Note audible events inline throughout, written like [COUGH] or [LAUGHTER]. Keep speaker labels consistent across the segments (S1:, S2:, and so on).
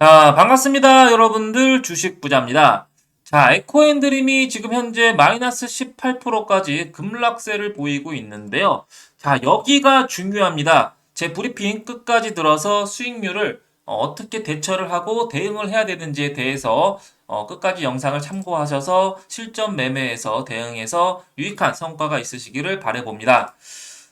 S1: 자, 반갑습니다. 여러분들 주식 부자입니다. 자, 에코앤드림이 지금 현재 마이너스 18%까지 급락세를 보이고 있는데요. 자, 여기가 중요합니다. 제 브리핑 끝까지 들어서 수익률을 어, 어떻게 대처를 하고 대응을 해야 되는지에 대해서 어, 끝까지 영상을 참고하셔서 실전 매매에서 대응해서 유익한 성과가 있으시기를 바라봅니다.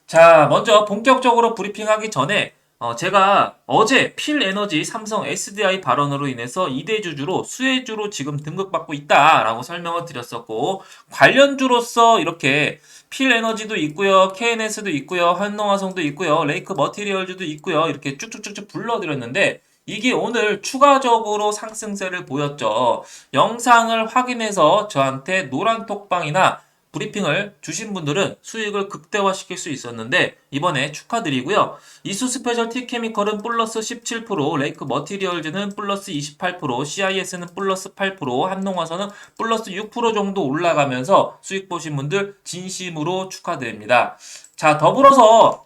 S1: 자, 먼저 본격적으로 브리핑하기 전에 어, 제가 어제 필에너지 삼성 SDI 발언으로 인해서 2대 주주로 수혜주로 지금 등극받고 있다라고 설명을 드렸었고 관련주로서 이렇게 필에너지도 있고요, KNS도 있고요, 한농화성도 있고요, 레이크 머티리얼즈도 있고요, 이렇게 쭉쭉쭉쭉 불러드렸는데 이게 오늘 추가적으로 상승세를 보였죠. 영상을 확인해서 저한테 노란 톡방이나 브리핑을 주신 분들은 수익을 극대화시킬 수 있었는데 이번에 축하드리고요. 이수 스페셜 티케미컬은 플러스 17%, 레이크 머티리얼즈는 플러스 28%, CIS는 플러스 8%, 한농화선은 플러스 6% 정도 올라가면서 수익 보신 분들 진심으로 축하드립니다. 자, 더불어서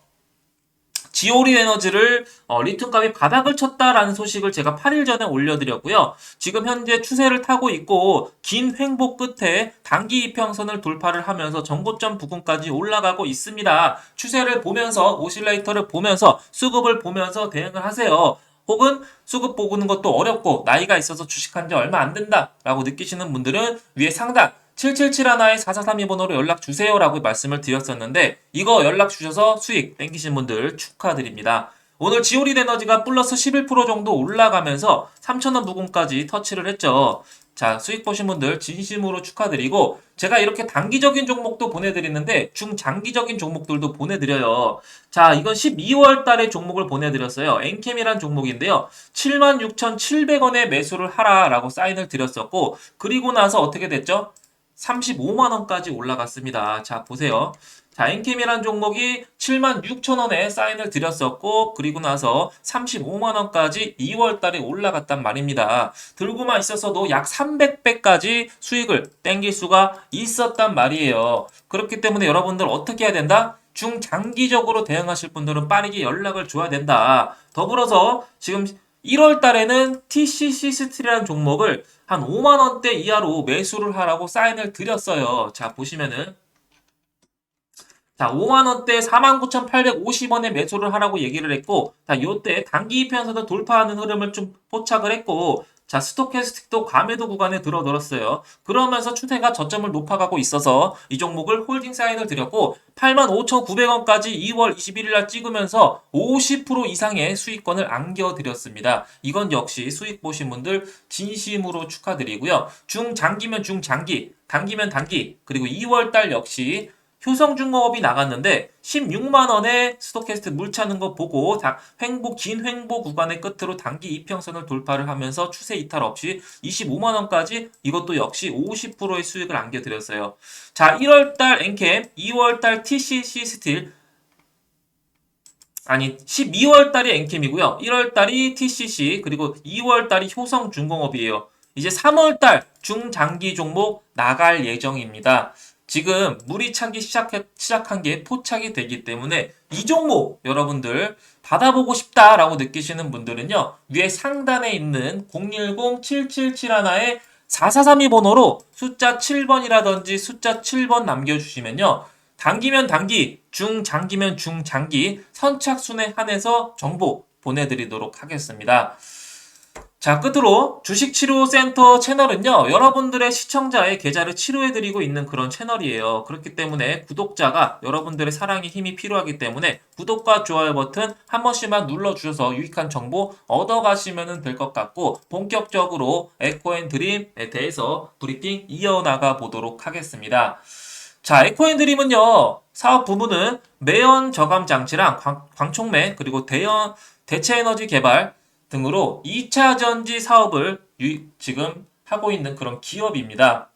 S1: 지오리 에너지를 어, 리튬 값이 바닥을 쳤다라는 소식을 제가 8일 전에 올려드렸고요. 지금 현재 추세를 타고 있고 긴 횡보 끝에 단기 이평선을 돌파를 하면서 정고점 부근까지 올라가고 있습니다. 추세를 보면서 오실레이터를 보면서 수급을 보면서 대응을 하세요. 혹은 수급 보는 것도 어렵고 나이가 있어서 주식한 지 얼마 안 된다라고 느끼시는 분들은 위에 상단 7771의 4432번호로 연락 주세요라고 말씀을 드렸었는데 이거 연락 주셔서 수익 땡기신 분들 축하드립니다. 오늘 지오리 에너지가 플러스 11% 정도 올라가면서 3,000원 부근까지 터치를 했죠. 자, 수익 보신 분들 진심으로 축하드리고 제가 이렇게 단기적인 종목도 보내드리는데 중장기적인 종목들도 보내드려요. 자, 이건 12월 달에 종목을 보내드렸어요. 엔캠이란 종목인데요. 76,700원에 매수를 하라라고 사인을 드렸었고 그리고 나서 어떻게 됐죠? 35만 원까지 올라갔습니다. 자, 보세요. 자, 엔캠이란 종목이 7만 6천 원에 사인을 드렸었고 그리고 나서 35만 원까지 2월 달에 올라갔단 말입니다. 들고만 있었어도 약 300배까지 수익을 땡길 수가 있었단 말이에요. 그렇기 때문에 여러분들 어떻게 해야 된다? 중장기적으로 대응하실 분들은 빠르게 연락을 줘야 된다. 더불어서 지금 1월 달에는 TCC 스틸이라는 종목을 한 5만 원대 이하로 매수를 하라고 사인을 드렸어요. 자, 보시면은 자, 5만 원대 49,850원에 매수를 하라고 얘기를 했고 자, 요때 단기 입현선을 돌파하는 흐름을 좀 포착을 했고 자, 스토캐스틱도 과매도 구간에 들어들었어요. 그러면서 추세가 저점을 높아가고 있어서 이 종목을 홀딩 사인을 드렸고 85,900원까지 2월 21일 날 찍으면서 50% 이상의 수익권을 안겨드렸습니다. 이건 역시 수익 보신 분들 진심으로 축하드리고요. 중장기면 중장기, 단기면 단기, 그리고 2월 달 역시 효성중공업이 나갔는데 16만 원에 스토캐스트 물 차는 거 보고 다 횡보 긴 횡보 구간의 끝으로 단기 이평선을 돌파를 하면서 추세 이탈 없이 25만 원까지 이것도 역시 50%의 수익을 안겨드렸어요. 자, 1월 달 엔캠, 2월 달 TCC 스틸 아니 12월 달이 엔캠이고요. 1월 달이 TCC 그리고 2월 달이 효성중공업이에요. 이제 3월 달 중장기 종목 나갈 예정입니다. 지금 물이 차기 시작해, 시작한 게 포착이 되기 때문에 이 종목 여러분들 받아보고 싶다라고 느끼시는 분들은요 위에 상단에 있는 010-7771의 4432 번호로 숫자 7번이라든지 숫자 7번 남겨주시면요 단기면 단기, 중장기면 중장기 선착순에 한해서 정보 보내드리도록 하겠습니다. 자, 끝으로 주식치료센터 채널은요, 여러분들의 시청자의 계좌를 치료해드리고 있는 그런 채널이에요. 그렇기 때문에 구독자가 여러분들의 사랑이 힘이 필요하기 때문에 구독과 좋아요 버튼 한 번씩만 눌러주셔서 유익한 정보 얻어가시면 될 것 같고, 본격적으로 에코앤 드림에 대해서 브리핑 이어나가 보도록 하겠습니다. 자, 에코앤 드림은요, 사업 부문은 매연 저감 장치랑 광, 광촉매, 그리고 대연, 대체 에너지 개발, 등으로 2차 전지 사업을 유, 지금 하고 있는 그런 기업입니다.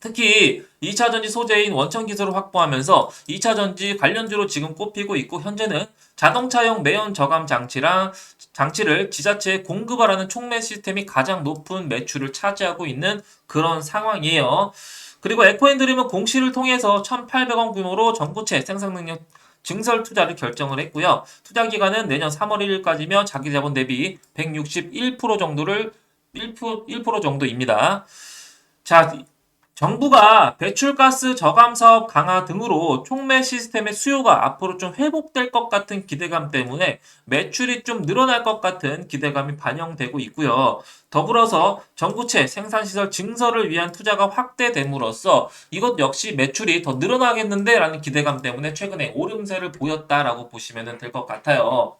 S1: 특히 2차 전지 소재인 원천 기술을 확보하면서 2차 전지 관련주로 지금 꼽히고 있고 현재는 자동차용 매연 저감 장치랑 장치를 지자체에 공급하라는 촉매 시스템이 가장 높은 매출을 차지하고 있는 그런 상황이에요. 그리고 에코앤드림은 공시를 통해서 1,800원 규모로 전구체 생산 능력 증설 투자를 결정을 했고요. 투자 기간은 내년 3월 1일까지며 자기 자본 대비 161% 정도를 1%, 1% 정도입니다. 자, 정부가 배출가스 저감 사업 강화 등으로 촉매 시스템의 수요가 앞으로 좀 회복될 것 같은 기대감 때문에 매출이 좀 늘어날 것 같은 기대감이 반영되고 있고요. 더불어서 전구체 생산시설 증설을 위한 투자가 확대됨으로써 이것 역시 매출이 더 늘어나겠는데 라는 기대감 때문에 최근에 오름세를 보였다라고 보시면 될 것 같아요.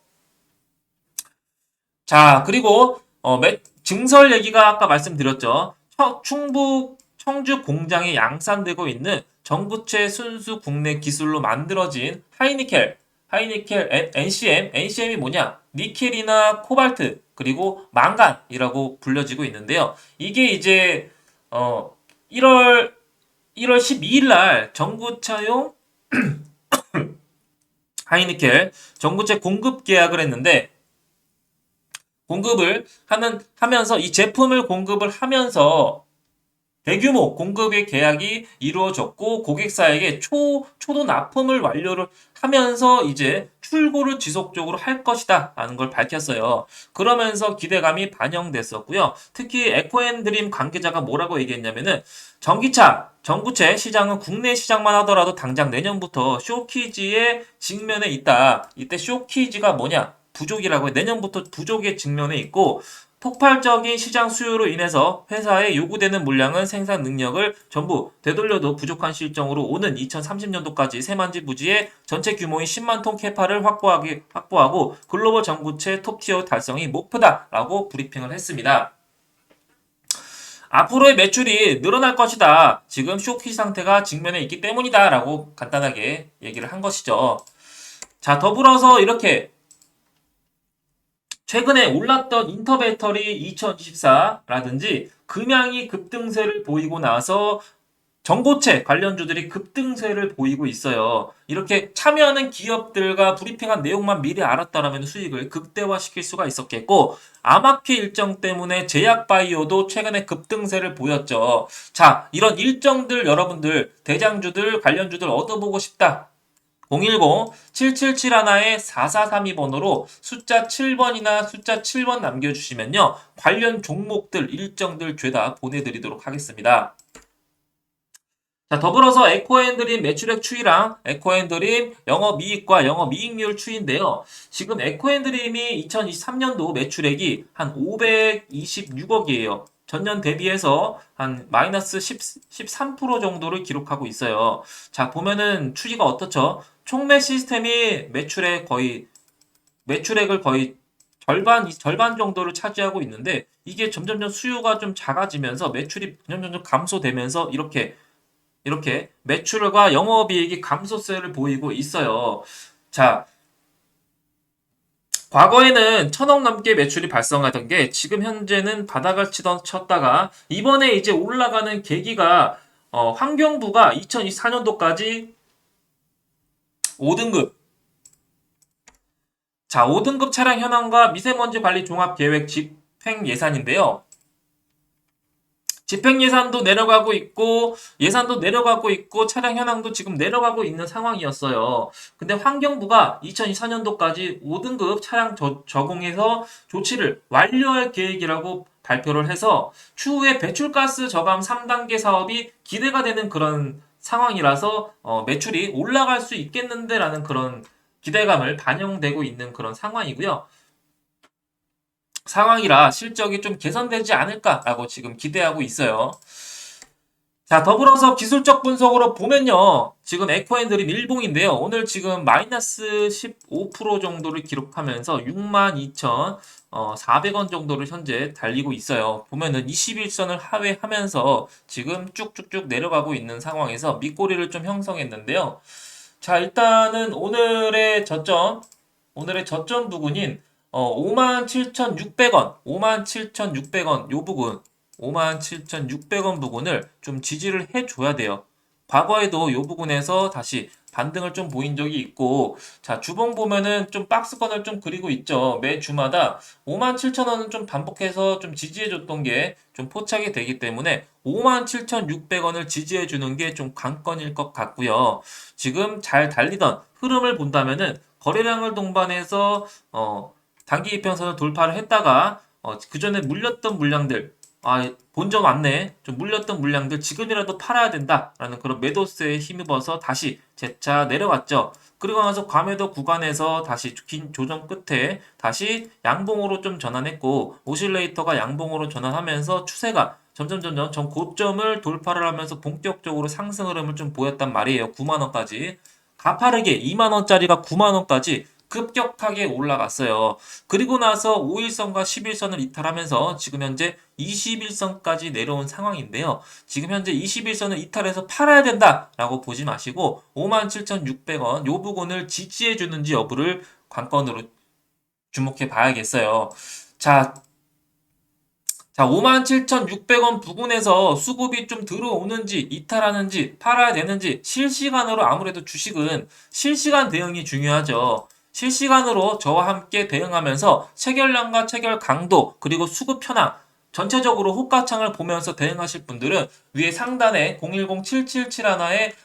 S1: 자, 그리고 어, 매- 증설 얘기가 아까 말씀드렸죠. 처- 충북 청주 공장에 양산되고 있는 전구체 순수 국내 기술로 만들어진 하이니켈, 하이니켈 NCM, NCM이 뭐냐? 니켈이나 코발트 그리고 망간이라고 불려지고 있는데요. 이게 이제 어 1월 1월 12일 날 전구차용 [COUGHS] 하이니켈 전구체 공급 계약을 했는데 공급을 하는 하면서 이 제품을 공급을 하면서 대규모 공급의 계약이 이루어졌고 고객사에게 초 초도 납품을 완료를 하면서 이제 출고를 지속적으로 할 것이다라는 걸 밝혔어요. 그러면서 기대감이 반영됐었고요. 특히 에코앤드림 관계자가 뭐라고 얘기했냐면은 전기차, 전구체 시장은 국내 시장만 하더라도 당장 내년부터 쇼키지에 직면해 있다. 이때 쇼키지가 뭐냐? 부족이라고 해. 내년부터 부족의 직면에 있고 폭발적인 시장 수요로 인해서 회사에 요구되는 물량은 생산 능력을 전부 되돌려도 부족한 실정으로 오는 2030년도까지 세만지 부지의 전체 규모인 10만 톤 캐파를 확보하기, 확보하고 글로벌 전구체 톱티어 달성이 목표다라고 브리핑을 했습니다. 앞으로의 매출이 늘어날 것이다. 지금 쇼키 상태가 직면에 있기 때문이다 라고 간단하게 얘기를 한 것이죠. 자, 더불어서 이렇게 최근에 올랐던 인터배터리 2024라든지 금양이 급등세를 보이고 나서 전고체 관련주들이 급등세를 보이고 있어요. 이렇게 참여하는 기업들과 브리핑한 내용만 미리 알았다라면 수익을 극대화시킬 수가 있었겠고 아마피 일정 때문에 제약바이오도 최근에 급등세를 보였죠. 자, 이런 일정들 여러분들 대장주들 관련주들 얻어보고 싶다. 010-7771-4432번으로 숫자 7번이나 숫자 7번 남겨주시면요. 관련 종목들, 일정들 죄다 보내드리도록 하겠습니다. 자, 더불어서 에코앤드림 매출액 추이랑 에코앤드림 영업이익과 영업이익률 추이인데요. 지금 에코앤드림이 2023년도 매출액이 한 526억이에요. 전년 대비해서 한 마이너스 10, 13% 정도를 기록하고 있어요. 자, 보면은 추이가 어떻죠? 촉매 시스템이 매출액 거의 매출액을 거의 절반 절반 정도를 차지하고 있는데 이게 점점점 수요가 좀 작아지면서 매출이 점점점 감소되면서 이렇게 이렇게 매출과 영업이익이 감소세를 보이고 있어요. 자, 과거에는 천억 넘게 매출이 발생하던 게 지금 현재는 바닥을 치던 쳤다가 이번에 이제 올라가는 계기가 어, 환경부가 2024년도까지 5등급 자 5등급 차량 현황과 미세먼지 관리 종합 계획 집행 예산인데요. 집행 예산도 내려가고 있고 예산도 내려가고 있고 차량 현황도 지금 내려가고 있는 상황이었어요. 근데 환경부가 2024년도까지 5등급 차량 저, 적용해서 조치를 완료할 계획이라고 발표를 해서 추후에 배출가스 저감 3단계 사업이 기대가 되는 그런 상황이라서 어, 매출이 올라갈 수 있겠는데라는 그런 기대감을 반영되고 있는 그런 상황이고요. 상황이라 실적이 좀 개선되지 않을까라고 지금 기대하고 있어요. 자, 더불어서 기술적 분석으로 보면요. 지금 에코앤드림 일봉인데요. 오늘 지금 마이너스 15% 정도를 기록하면서 62,400원 정도를 현재 달리고 있어요. 보면은 21선을 하회하면서 지금 쭉쭉쭉 내려가고 있는 상황에서 밑꼬리를 좀 형성했는데요. 자, 일단은 오늘의 저점, 오늘의 저점 부근인 어, 57,600원, 57,600원 요 부분, 57,600원 부분을 좀 지지를 해줘야 돼요. 과거에도 이 부분에서 다시 반등을 좀 보인 적이 있고 자 주봉 보면은 좀 박스권을 좀 그리고 있죠 매 주마다 57,000원은 좀 반복해서 좀 지지해 줬던 게 좀 포착이 되기 때문에 57,600원을 지지해 주는 게 좀 관건일 것 같고요 지금 잘 달리던 흐름을 본다면은 거래량을 동반해서 어 단기 이평선을 돌파를 했다가 어, 그 전에 물렸던 물량들 아, 본적 왔네. 좀 물렸던 물량들 지금이라도 팔아야 된다라는 그런 매도세에 힘입어서 다시 재차 내려왔죠. 그리고 나서 과매도 구간에서 다시 긴 조정 끝에 다시 양봉으로 좀 전환했고 오실레이터가 양봉으로 전환하면서 추세가 점점 점점 전 고점을 돌파를 하면서 본격적으로 상승 흐름을 좀 보였단 말이에요. 9만 원까지. 가파르게 2만 원짜리가 9만 원까지 급격하게 올라갔어요. 그리고 나서 5일선과 11선을 이탈하면서 지금 현재 21선까지 내려온 상황인데요. 지금 현재 21선을 이탈해서 팔아야 된다라고 보지 마시고 57,600원 요 부분을 지지해 주는지 여부를 관건으로 주목해 봐야겠어요. 자, 자, 57,600원 부근에서 수급이 좀 들어오는지, 이탈하는지, 팔아야 되는지, 실시간으로 아무래도 주식은 실시간 대응이 중요하죠. 실시간으로 저와 함께 대응하면서 체결량과 체결 강도, 그리고 수급 현황, 전체적으로 호가창을 보면서 대응하실 분들은 위에 상단에 010777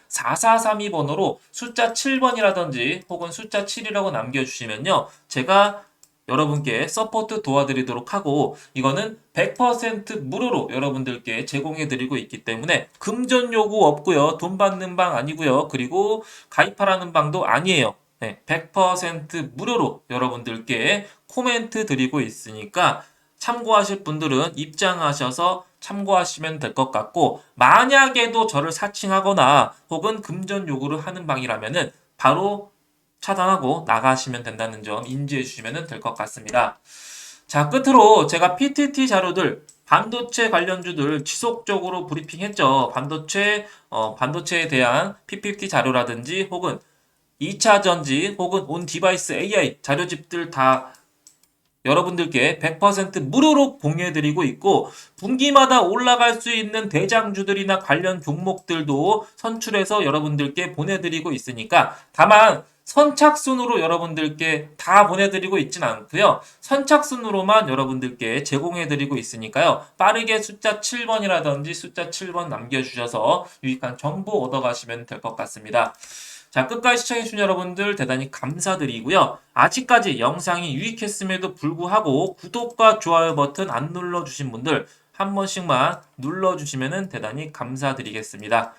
S1: 4432번호로 숫자 7번이라든지 혹은 숫자 7이라고 남겨주시면요. 제가 여러분께 서포트 도와드리도록 하고 이거는 100% 무료로 여러분들께 제공해드리고 있기 때문에 금전 요구 없고요. 돈 받는 방 아니고요. 그리고 가입하라는 방도 아니에요. 네, 100% 무료로 여러분들께 코멘트 드리고 있으니까 참고하실 분들은 입장하셔서 참고하시면 될 것 같고 만약에도 저를 사칭하거나 혹은 금전 요구를 하는 방이라면은 바로 차단하고 나가시면 된다는 점 인지해 주시면 될 것 같습니다. 자, 끝으로 제가 PTT 자료들 반도체 관련주들 지속적으로 브리핑했죠. 반도체 어, 반도체에 대한 PPT 자료라든지 혹은 2차 전지 혹은 온 디바이스 AI 자료집들 다 여러분들께 100% 무료로 공유해드리고 있고 분기마다 올라갈 수 있는 대장주들이나 관련 종목들도 선출해서 여러분들께 보내드리고 있으니까 다만 선착순으로 여러분들께 다 보내드리고 있진 않고요. 선착순으로만 여러분들께 제공해드리고 있으니까요. 빠르게 숫자 7번이라든지 숫자 7번 남겨주셔서 유익한 정보 얻어가시면 될 것 같습니다. 자, 끝까지 시청해주신 여러분들 대단히 감사드리고요. 아직까지 영상이 유익했음에도 불구하고 구독과 좋아요 버튼 안 눌러주신 분들 한 번씩만 눌러주시면 대단히 감사드리겠습니다.